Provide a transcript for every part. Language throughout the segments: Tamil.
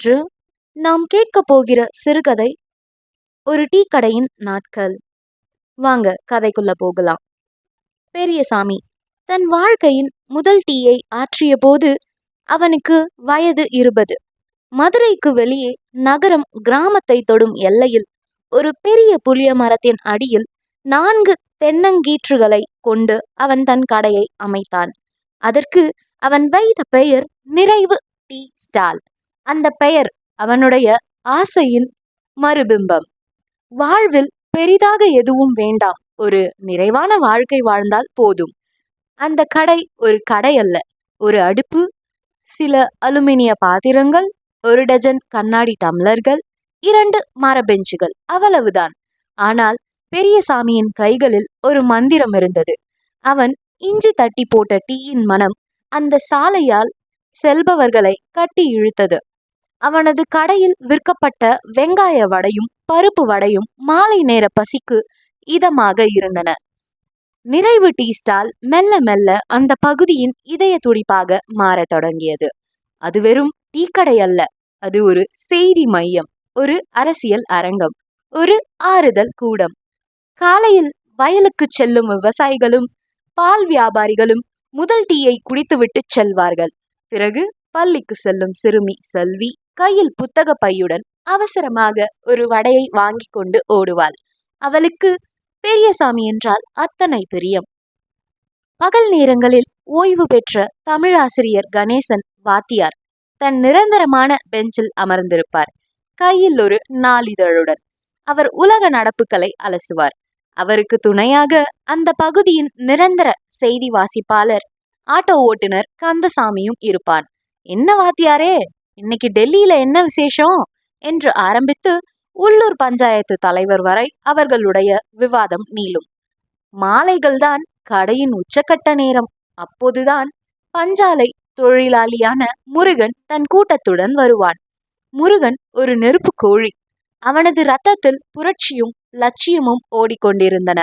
இன்று நாம் கேட்கப் போகிற சிறுகதை ஒரு டீ கடையின் நாட்கள். வாங்க கதைக்குள்ள போகலாம். பெரியசாமி தன் வாழ்க்கையின் முதல் டீயை ஆற்றிய போது அவனுக்கு வயது இருபது. மதுரைக்கு வெளியே நகரம் கிராமத்தை தொடும் எல்லையில் ஒரு பெரிய புளிய மரத்தின் அடியில் நான்கு தென்னங்கீற்றுகளை கொண்டு அவன் தன் கடையை அமைத்தான். அதற்கு அவன் வைத்த பெயர் நிறைவு டீ ஸ்டால் அந்த பெயர் அவனுடைய ஆசையின் மறுபிம்பம். வாழ்வில் பெரிதாக எதுவும் வேண்டாம். ஒரு நிறைவான வாழ்க்கை வாழ்ந்தால் போதும். அந்த கடை ஒரு கடை அல்ல. ஒரு அடுப்பு சில அலுமினிய பாத்திரங்கள் ஒரு டஜன் கண்ணாடி டம்ளர்கள் இரண்டு மர பெஞ்சுகள் அவ்வளவுதான். ஆனால் பெரியசாமியின் கைகளில் ஒரு மந்திரம் இருந்தது. அவன் இஞ்சி தட்டி போட்ட டீயின் மனம் அந்த சாலையால் செல்பவர்களை கட்டி இழுத்தது. அவனது கடையில் விற்கப்பட்ட வெங்காய வடையும் பருப்பு வடையும் மாலை நேர பசிக்கு இதமாக இருந்தன. நிறைவு டீ ஸ்டால் மெல்ல மெல்ல அந்த பகுதியின் இதய துடிப்பாக மாறத் தொடங்கியது. அது வெறும் டீ கடை அல்ல அது ஒரு செய்தி மையம் ஒரு அரசியல் அரங்கம் ஒரு ஆறுதல் கூடம். காலையில் வயலுக்கு செல்லும் விவசாயிகளும் பால் வியாபாரிகளும் முதல் டீயை குடித்துவிட்டு செல்வார்கள். பிறகு பள்ளிக்கு செல்லும் சிறுமி செல்வி கையில் புத்தக பையுடன் அவசரமாக ஒரு வடையை வாங்கி கொண்டு ஓடுவாள். அவளுக்கு பெரியசாமி என்றால் அத்தனை பிரியம். பகல் நேரங்களில் ஓய்வு பெற்ற தமிழாசிரியர் கணேசன் வாத்தியார் தன் நிரந்தரமான பெஞ்சில் அமர்ந்திருப்பார். கையில் ஒரு நாளிதழுடன் அவர் உலக நடப்புகளை அலசுவார். அவருக்கு துணையாக அந்த பகுதியின் நிரந்தர செய்தி வாசிப்பாளர் ஆட்டோ ஓட்டுநர் கந்தசாமியும் இருப்பான். என்ன வாத்தியாரே! இன்னைக்கு டெல்லியில என்ன விசேஷம்? என்று ஆரம்பித்து உள்ளூர் பஞ்சாயத்து தலைவர் வரை அவர்களுடைய விவாதம் நீளும். மாலைகள்தான் கடையின் உச்சக்கட்ட நேரம். அப்போதுதான் பஞ்சாலை தொழிலாளியான முருகன் தன் கூட்டத்துடன் வருவான். முருகன் ஒரு நெருப்பு கோழி. அவனது ரத்தத்தில் புரட்சியும் லட்சியமும் ஓடிக்கொண்டிருந்தன.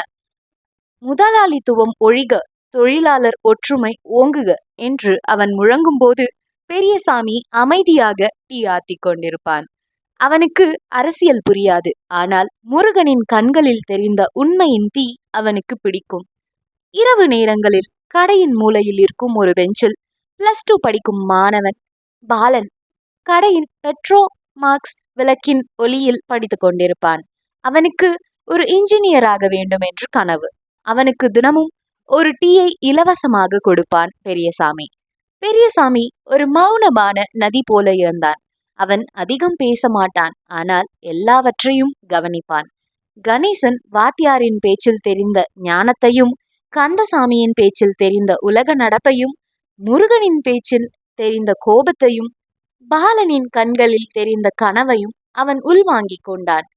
முதலாளித்துவம் ஒழிக தொழிலாளர் ஒற்றுமை ஓங்குக என்று அவன் முழங்கும்போது பெரியசாமி அமைதியாக டீ ஆத்தி கொண்டிருப்பான். அவனுக்கு அரசியல் புரியாது. ஆனால் முருகனின் கண்களில் தெரிந்த உண்மையின் தீ அவனுக்கு பிடிக்கும். இரவு நேரங்களில் கடையின் மூலையில் இருக்கும் ஒரு பெஞ்சில் பிளஸ் டூ படிக்கும் மாணவன் பாலன் கடையின் பெட்ரோ மார்க்ஸ் விளக்கின் ஒளியில் படித்து கொண்டிருப்பான். அவனுக்கு ஒரு இன்ஜினியராக வேண்டும் என்று கனவு. அவனுக்கு தினமும் ஒரு டீயை இலவசமாக கொடுப்பான் பெரியசாமி. பெரியசாமி ஒரு மௌனமான நதி போல இருந்தான். அவன் அதிகம் பேச மாட்டான் ஆனால் எல்லாவற்றையும் கவனிப்பான். கணேசன் வாத்தியாரின் பேச்சில் தெரிந்த ஞானத்தையும் கந்தசாமியின் பேச்சில் தெரிந்த உலக நடப்பையும் முருகனின் பேச்சில் தெரிந்த கோபத்தையும் பாலனின் கண்களில் தெரிந்த கனவையும் அவன் உள்வாங்கிக் கொண்டான்.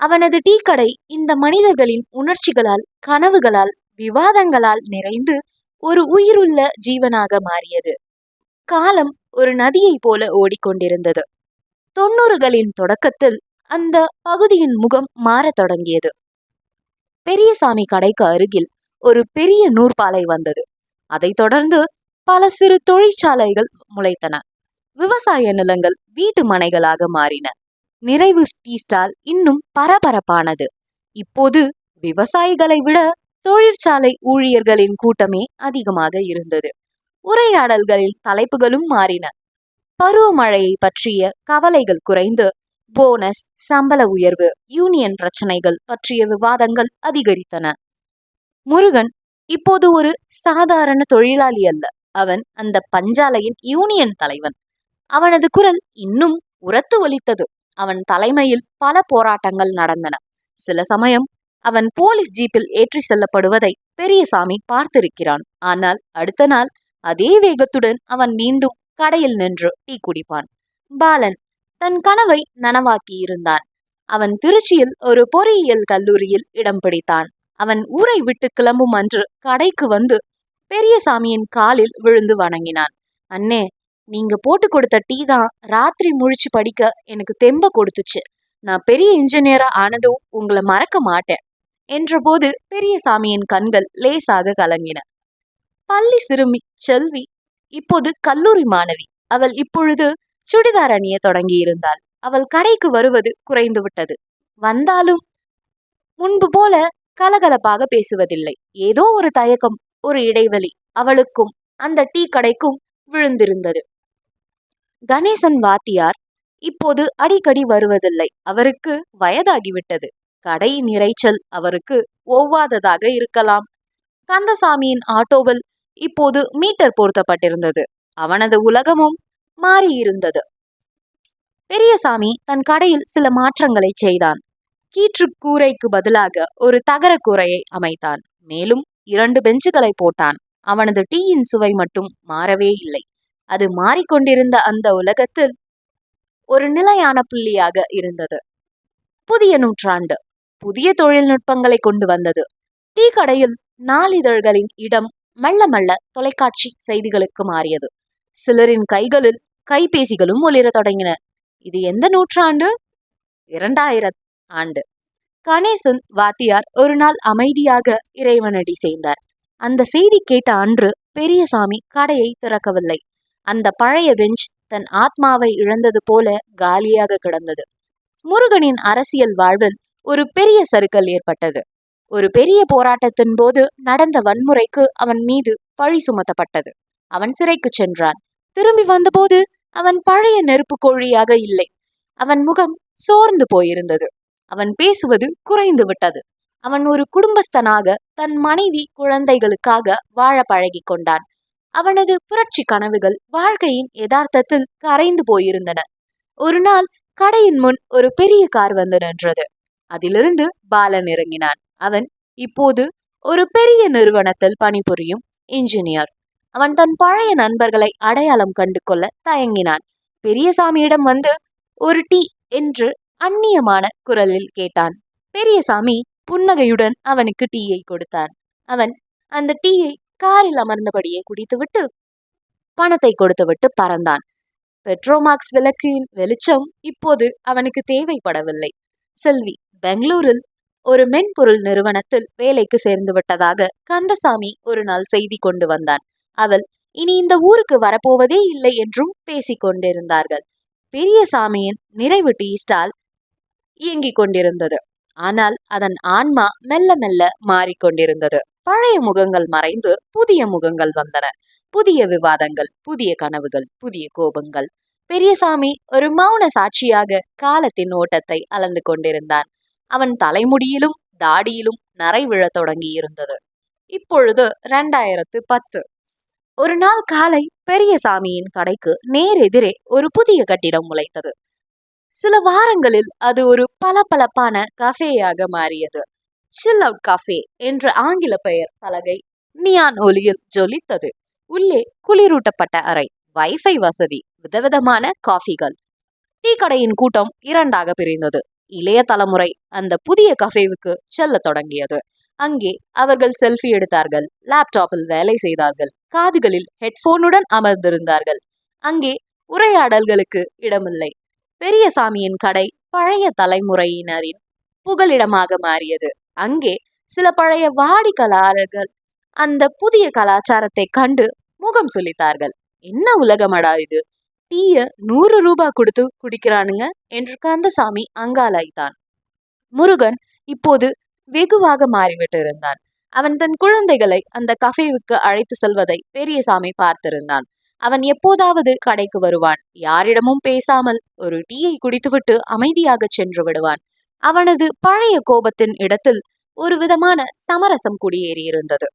அவனது டீக்கடை இந்த மனிதர்களின் உணர்ச்சிகளால் கனவுகளால் விவாதங்களால் நிறைந்து ஒரு உயிருள்ள ஜீவனாக மாறியது. காலம் ஒரு நதியை போல ஓடிக்கொண்டிருந்தது. தொண்ணூறுகளின் தொடக்கத்தில் அந்த பகுதியின் முகம் மாறத் தொடங்கியது. பெரியசாமி கடைக்கு அருகில் ஒரு பெரிய நூற்பாலை வந்தது. அதைத் தொடர்ந்து பல சிறு தொழிற்சாலைகள் முளைத்தன. விவசாய நிலங்கள் வீட்டு மனைகளாக மாறின. நிறைவு டீ ஸ்டால் இன்னும் பரபரப்பானது. இப்போது விவசாயிகளை விட தொழிற்சாலை ஊழியர்களின் கூட்டமே அதிகமாக இருந்தது. உரையாடல்களில் தலைப்புகளும் மாறின. பருவமழையை பற்றிய கவலைகள் குறைந்து போனஸ் சம்பள உயர்வு யூனியன் பிரச்சனைகள் பற்றிய விவாதங்கள் அதிகரித்தன. முருகன் இப்போது ஒரு சாதாரண தொழிலாளி அல்ல. அவன் அந்த பஞ்சாலையின் யூனியன் தலைவன். அவனது குரல் இன்னும் உரத்து ஒலித்தது. அவன் தலைமையில் பல போராட்டங்கள் நடந்தன. சில சமயம் அவன் போலீஸ் ஜீப்பில் ஏற்றி செல்லப்படுவதை பெரியசாமி பார்த்திருக்கிறான். ஆனால் அடுத்த நாள் அதே வேகத்துடன் அவன் மீண்டும் கடையில் நின்று டீ குடிப்பான். பாலன் தன் கனவை நனவாக்கி இருந்தான் அவன் திருச்சியில் ஒரு பொறியியல் கல்லூரியில் இடம் பிடித்தான். அவன் ஊரை விட்டு கிளம்பும் அன்று கடைக்கு வந்து பெரியசாமியின் காலில் விழுந்து வணங்கினான். அண்ணே நீங்க போட்டு கொடுத்த டீ தான் ராத்திரி முழிச்சு படிக்க எனக்கு தெம்ப கொடுத்துச்சு. நான் பெரிய இன்ஜினியரா ஆனதும் உங்களை மறக்க மாட்டேன். என்றபோது பெரியசாமியின் கண்கள் லேசாக கலங்கின. பள்ளி சிறுமி செல்வி இப்போது கல்லூரி மாணவி. அவள் இப்பொழுது சுடிதார் அணிய தொடங்கி இருந்தாள் அவள் கடைக்கு வருவது குறைந்து விட்டது. வந்தாலும் முன்பு போல கலகலப்பாக பேசுவதில்லை. ஏதோ ஒரு தயக்கம் ஒரு இடைவெளி அவளுக்கும் அந்த டீ கடைக்கும் விழுந்திருந்தது. கணேசன் வாத்தியார் இப்போது அடிக்கடி வருவதில்லை. அவருக்கு வயதாகிவிட்டது கடையின் நிறைச்சல் அவருக்கு ஒவ்வாததாக இருக்கலாம். கந்தசாமியின் ஆட்டோவில் இப்போது மீட்டர் பொருத்தப்பட்டிருந்தது. அவனது உலகமும் மாறியிருந்தது. பெரியசாமி தன் கடையில் சில மாற்றங்களை செய்தான். கீற்று கூரைக்கு பதிலாக ஒரு தகர கூரையை அமைத்தான். மேலும் இரண்டு பெஞ்சுகளை போட்டான். அவனது டீயின் சுவை மட்டும் மாறவே இல்லை. அது மாறிக்கொண்டிருந்த அந்த உலகத்தில் ஒரு நிலையான புள்ளியாக இருந்தது. புதிய நூற்றாண்டு. புதிய தொழில்நுட்பங்களை கொண்டு வந்தது. டீ கடையில் நாளிதழ்களின் இடம் மெல்ல மெல்ல தொலைக்காட்சி செய்திகளுக்கு மாறியது. சிலரின் கைகளில் கைபேசிகளும் ஒளிரத் தொடங்கின. இது எந்த நூற்றாண்டு? இரண்டாயிரம் ஆண்டு. கணேசன் வாத்தியார் ஒரு நாள் அமைதியாக இறைவனடி செய்தார் அந்த செய்தி கேட்ட அன்று பெரியசாமி கடையை திறக்கவில்லை. அந்த பழைய பெஞ்ச் தன் ஆத்மாவை இழந்தது போல காலியாக கிடந்தது. முருகனின் அரசியல் வாழ்வில் ஒரு பெரிய சறுக்கல் ஏற்பட்டது. ஒரு பெரிய போராட்டத்தின் போது நடந்த வன்முறைக்கு அவன் மீது பழி சுமத்தப்பட்டது. அவன் சிறைக்கு சென்றான். திரும்பி வந்தபோது அவன் பழைய நெருப்பு கோழியாக இல்லை. அவன் முகம் சோர்ந்து போயிருந்தது. அவன் பேசுவது குறைந்து விட்டது. அவன் ஒரு குடும்பஸ்தனாக தன் மனைவி குழந்தைகளுக்காக வாழ பழகி கொண்டான். அவனது புரட்சி கனவுகள் வாழ்க்கையின் யதார்த்தத்தில் கரைந்து போயிருந்தன. ஒரு நாள் கடையின் முன் ஒரு பெரிய கார் வந்து நின்றது. அதிலிருந்து பாலன் இறங்கினான். அவன் இப்போது ஒரு பெரிய நிறுவனத்தில் பணிபுரியும் இன்ஜினியர் அவன் தன் பழைய நண்பர்களை அடையாளம் கண்டு கொள்ள தயங்கினான். பெரியசாமியிடம் வந்து ஒரு டீ என்று அந்நியமான குரலில் கேட்டான். பெரியசாமி புன்னகையுடன் அவனுக்கு டீயை கொடுத்தான். அவன் அந்த டீயை காரில் அமர்ந்தபடியே குடித்துவிட்டு பணத்தை கொடுத்துவிட்டு பறந்தான். பெட்ரோமாக்ஸ் விளக்கின் வெளிச்சம் இப்போது அவனுக்கு தேவைப்படவில்லை. செல்வி பெங்களூரில் ஒரு மென்பொருள் நிறுவனத்தில் வேலைக்கு சேர்ந்து விட்டதாக கந்தசாமி ஒரு நாள் செய்தி கொண்டு வந்தான். அவள் இனி இந்த ஊருக்கு வரப்போவதே இல்லை என்றும் பேசிக் கொண்டிருந்தார்கள். பெரியசாமியின் நிறைவு டீ ஸ்டால் இயங்கிக் கொண்டிருந்தது. ஆனால் அதன் ஆன்மா மெல்ல மெல்ல மாறிக்கொண்டிருந்தது பழைய முகங்கள் மறைந்து புதிய முகங்கள் வந்தன. புதிய விவாதங்கள் புதிய கனவுகள் புதிய கோபங்கள். பெரியசாமி ஒரு மௌன சாட்சியாக காலத்தின் ஓட்டத்தை அளந்து கொண்டிருந்தான். அவன் தலைமுடியிலும் தாடியிலும் நரை விழத் தொடங்கி இருந்தது இப்பொழுது ரெண்டாயிரத்து பத்து. ஒரு நாள் காலை பெரியசாமியின் கடைக்கு நேரெதிரே ஒரு புதிய கட்டிடம் முளைத்தது. சில வாரங்களில் அது ஒரு பளபளப்பான கஃபேயாக மாறியது. சில் அவுட் கஃபே என்ற ஆங்கில பெயர் பலகை நியான் ஒலியில் ஜொலித்தது. உள்ளே குளிரூட்டப்பட்ட அறை வைஃபை வசதி விதவிதமான காஃபிகள். டீ கடையின் கூட்டம் இரண்டாக பிரிந்தது. இளைய தலைமுறை அந்த புதிய கஃபேவுக்கு செல்ல தொடங்கியது. அங்கே அவர்கள் செல்ஃபி எடுத்தார்கள் லேப்டாப்பில் வேலை செய்தார்கள் காதுகளில் ஹெட்போனுடன் அமர்ந்திருந்தார்கள். அங்கே உரையாடல்களுக்கு இடமில்லை. பெரியசாமியின் கடை பழைய தலைமுறையினரின் புகலிடமாக மாறியது. அங்கே சில பழைய வாடிக்கையாளர்கள் அந்த புதிய கலாச்சாரத்தை கண்டு முகம் சொல்லித்தார்கள் என்ன உலகமடா இது? டீய நூறு ரூபாய் கொடுத்து குடிக்கிறானுங்க என்று கந்தசாமி அங்காலாய்த்தான். முருகன் இப்போது வெகுவாக மாறிவிட்டு இருந்தான் அவன் தன் குழந்தைகளை அந்த கஃபேவுக்கு அழைத்து செல்வதை பெரியசாமி பார்த்திருந்தான். அவன் எப்போதாவது கடைக்கு வருவான். யாரிடமும் பேசாமல் ஒரு டீயை குடித்துவிட்டு அமைதியாக சென்று விடுவான். அவனது பழைய கோபத்தின் இடத்தில் ஒரு விதமான சமரசம் குடியேறியிருந்தது.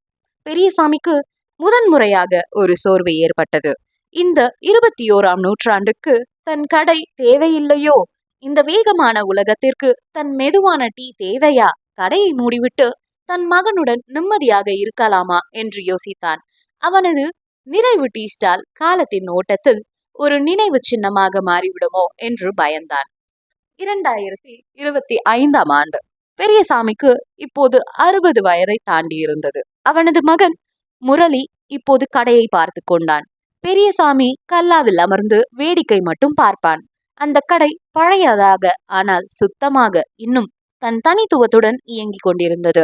பெரியசாமிக்கு முதன்முறையாக ஒரு சோர்வு ஏற்பட்டது. இந்த இருபத்தி ஓராம் நூற்றாண்டுக்கு தன் கடை தேவையில்லையோ? இந்த வேகமான உலகத்திற்கு தன் மெதுவான டீ தேவையா? கடையை மூடிவிட்டு தன் மகனுடன் நிம்மதியாக இருக்கலாமா? என்று யோசித்தான். அவனது நிறைவு டீ ஸ்டால் காலத்தின் ஓட்டத்தில் ஒரு நினைவு சின்னமாக மாறிவிடுமோ? என்று பயந்தான். இரண்டாயிரத்தி இருபத்தி ஐந்தாம் ஆண்டு. பெரியசாமிக்கு இப்போது அறுபது வயதை தாண்டி இருந்தது அவனது மகன் முரளி இப்போது கடையை பார்த்து கொண்டான். பெரியசாமி கல்லாவில் அமர்ந்து வேடிக்கை மட்டும் பார்ப்பான். அந்த கடை பழையதாக ஆனால் சுத்தமாக இன்னும் தன் தனித்துவத்துடன் இயங்கிக் கொண்டிருந்தது.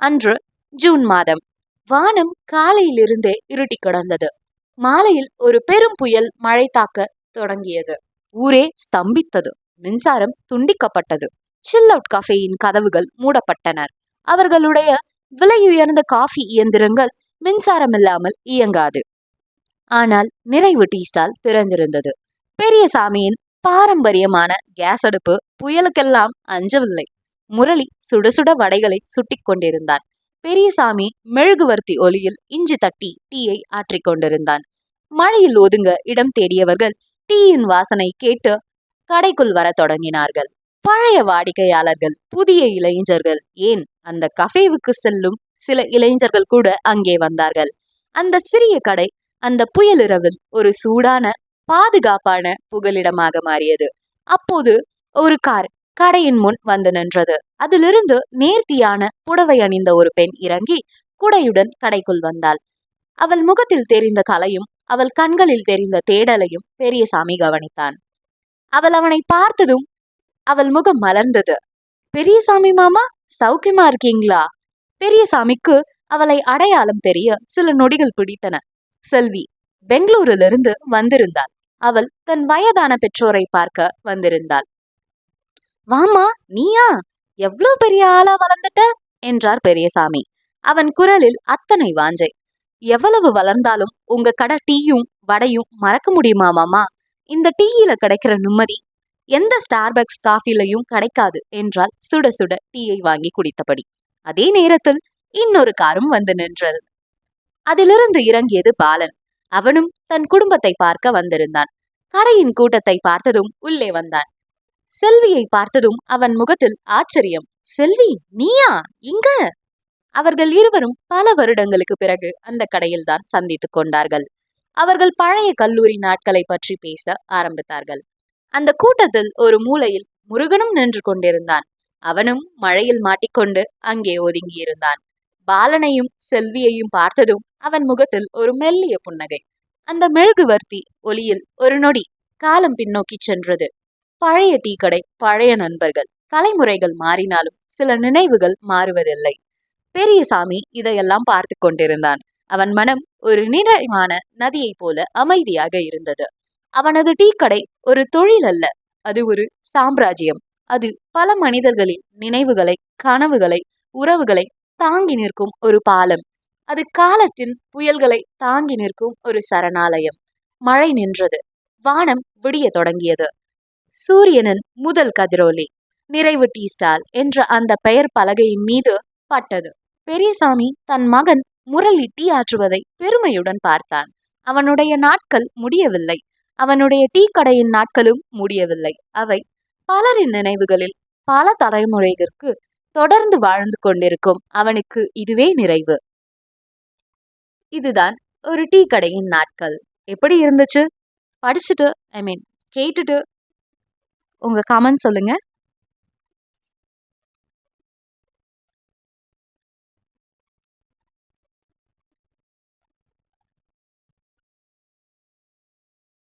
அன்று ஜூன் மாதம். வானம் காலையிலிருந்தே இருட்டி கிடந்தது. மாலையில் ஒரு பெரும் புயல் மழை தாக்க தொடங்கியது. ஊரே ஸ்தம்பித்தது. மின்சாரம் துண்டிக்கப்பட்டது. சில் அவுட் கஃபேயின் கதவுகள் மூடப்பட்டனர் அவர்களுடைய விலையுயர்ந்த காஃபி இயந்திரங்கள் மின்சாரம் இல்லாமல் இயங்காது. ஆனால் நிறைவு டீ ஸ்டால் திறந்திருந்தது பெரியசாமியின் பாரம்பரியமான கேஸ் அடுப்பு புயலுக்கெல்லாம் அஞ்சவில்லை. முரளி சுட சுட வடைகளை சுட்டிக் கொண்டிருந்தான். பெரியசாமி மெழுகுவர்த்தி ஒலியில் இஞ்சி தட்டி டீயை ஆற்றிக் கொண்டிருந்தான். மழையில் ஒதுங்க இடம் தேடியவர்கள் டீயின் வாசனை கேட்டு கடைக்குள் வரத் தொடங்கினார்கள். பழைய வாடிக்கையாளர்கள் புதிய இளைஞர்கள் ஏன் அந்த கஃபேவுக்கு செல்லும் சில இளைஞர்கள் கூட அங்கே வந்தார்கள். அந்த சிறிய கடை அந்த புயலிரவில் ஒரு சூடான பாதுகாப்பான புகலிடமாக மாறியது. அப்போது ஒரு கார் கடையின் முன் வந்து நின்றது. அதிலிருந்து நேர்த்தியான புடவை அணிந்த ஒரு பெண் இறங்கி குடையுடன் கடைக்குள் வந்தாள். அவள் முகத்தில் தெரிந்த கலையும் அவள் கண்களில் தெரிந்த தேடலையும் பெரியசாமி கவனித்தான். அவள் அவனை பார்த்ததும் அவள் முகம் மலர்ந்தது. பெரியசாமி மாமா சௌக்கியமா இருக்கீங்களா? பெரியசாமிக்கு அவளை அடையாளம் தெரிய சில நொடிகள் பிடித்தன. செல்வி பெங்களூரிலிருந்து வந்திருந்தாள். அவள் தன் வயதான பெற்றோரை பார்க்க வந்திருந்தாள். வாமா நீயா? எவ்வளவு பெரிய ஆளா வளர்ந்துட்ட? என்றார் பெரியசாமி. அவன் குரலில் அத்தனை வாஞ்சை. எவ்வளவு வளர்ந்தாலும் உங்க கடை டீயும் வடையும் மறக்க முடியுமா மாமா? இந்த டீயில கிடைக்கிற நிம்மதி. எந்த ஸ்டார்பக்ஸ் காஃபிலையும் கிடைக்காது என்றால் சுட சுட டீயை வாங்கி குடித்தபடி. அதே நேரத்தில் இன்னொரு காரும் வந்து நின்றது. அதிலிருந்து இறங்கியது பாலன். அவனும் தன் குடும்பத்தை பார்க்க வந்திருந்தான். கடையின் கூட்டத்தை பார்த்ததும் உள்ளே வந்தான். செல்வியை பார்த்ததும் அவன் முகத்தில் ஆச்சரியம். செல்வி நீயா? இங்க? அவர்கள் இருவரும் பல வருடங்களுக்கு பிறகு அந்த கடையில்தான் சந்தித்துக் கொண்டார்கள். அவர்கள் பழைய கல்லூரி நாட்களை பற்றி பேச ஆரம்பித்தார்கள். அந்த கூட்டத்தில் ஒரு மூலையில் முருகனும் நின்று கொண்டிருந்தான். அவனும் மழையில் மாட்டிக்கொண்டு அங்கே ஒதுங்கியிருந்தான். பாலனையும் செல்வியையும் பார்த்ததும் அவன் முகத்தில் ஒரு மெல்லிய புன்னகை. அந்த மெழுகுவர்த்தி ஒளியில் ஒரு நொடி காலம் பின்னோக்கி சென்றது. பழைய டீ கடை பழைய நண்பர்கள் தலைமுறைகள் மாறினாலும் சில நினைவுகள் மாறுவதில்லை. பெரியசாமி இதையெல்லாம் பார்த்து கொண்டிருந்தான். அவன் மனம் ஒரு நிறைவான நதியைப் போல அமைதியாக இருந்தது. அவனது டீ கடை ஒரு தொழில் அல்ல அது ஒரு சாம்ராஜ்யம். அது பல மனிதர்களின் நினைவுகளை கனவுகளை உறவுகளை தாங்கி நிற்கும் ஒரு பாலம். அது காலத்தின் புயல்களை தாங்கி நிற்கும் ஒரு சரணாலயம். மழை நின்றது. வானம் விடிய தொடங்கியது. சூரியனின் முதல் கதிரோலி நிறைவு டீ ஸ்டால் என்ற அந்த பெயர் பலகையின் மீது பட்டது. பெரியசாமி தன் மகன் முரளி டீ ஆற்றுவதை பெருமையுடன் பார்த்தான். அவனுடைய நாட்கள் முடியவில்லை. அவனுடைய டீ கடையின் நாட்களும் முடியவில்லை. அவை பலரின் நினைவுகளில் பல தலைமுறைகளுக்கு தொடர்ந்து வாழ்ந்து கொண்டிருக்கும் அவனுக்கு இதுவே நிறைவு. இதுதான் ஒரு டீ கடையின் நாட்கள். எப்படி இருந்துச்சு? படிச்சுட்டு ஐ மீன் கேட்டுட்டு உங்க கமெண்ட் சொல்லுங்க.